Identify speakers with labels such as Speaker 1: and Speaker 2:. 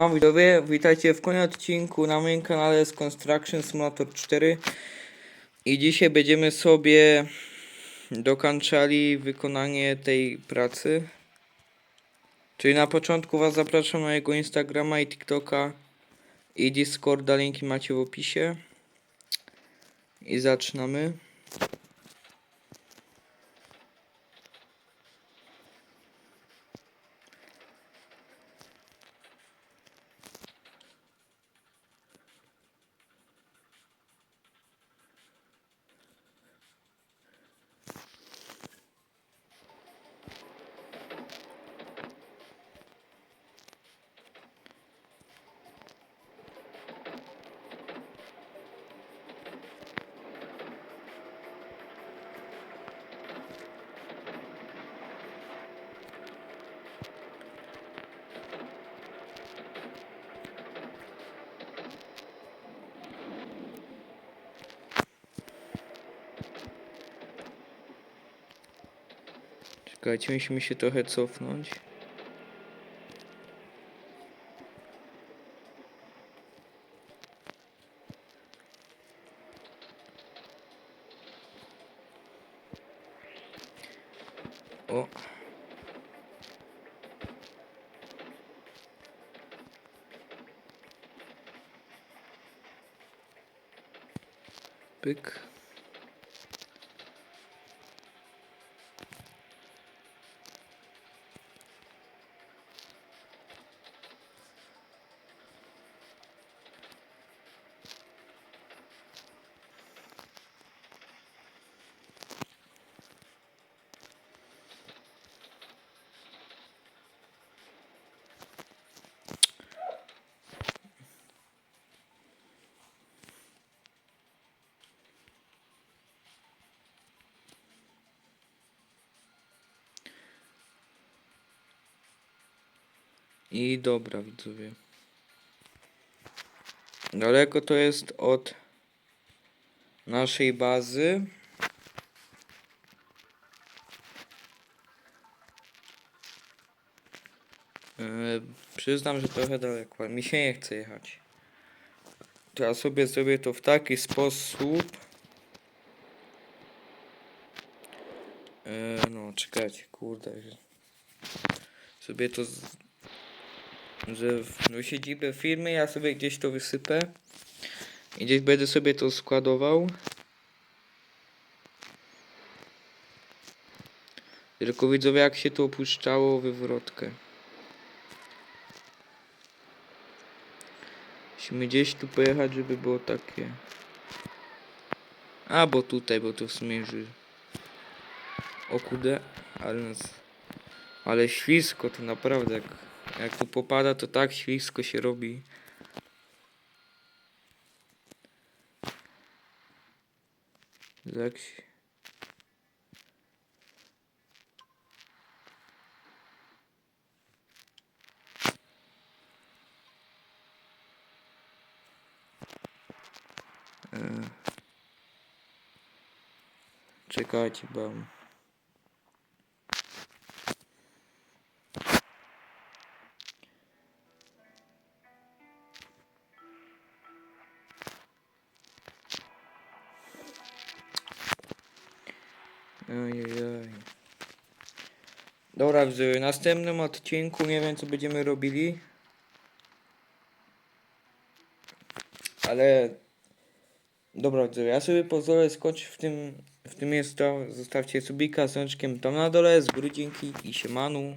Speaker 1: No widzowie, witajcie w kolejnym odcinku na moim kanale z Construction Simulator 4 i dzisiaj będziemy sobie dokończali wykonanie tej pracy. Czyli na początku was zapraszam na jego Instagrama i TikToka i Discorda, linki macie w opisie. I zaczynamy Czekajcie, musimy się trochę cofnąć. O. Pyk. I dobra, widzowie. Daleko to jest od naszej bazy. E, przyznam, że trochę daleko, ale mi się nie chce jechać. To ja sobie zrobię to w taki sposób. E, no, czekajcie, kurde. Sobie to że w no, siedzibę firmy ja sobie gdzieś to wysypę i gdzieś będę sobie to składował. Tylko widzowie jak się to opuszczało wywrotkę. Musimy gdzieś tu pojechać, żeby było takie. A, bo tutaj, bo to w sumie już... O kudę, ale. Ale ślisko to naprawdę, jak, jak tu popada, to tak ślisko się robi. Się... E. Czekajcie, bo... Ojej. Dobra, w następnym odcinku nie wiem co będziemy robili. Ale dobra, ja sobie pozwolę skończyć w tym w tym miejscu. Zostawcie subika z tam na dole, z góry dzięki i siemanu.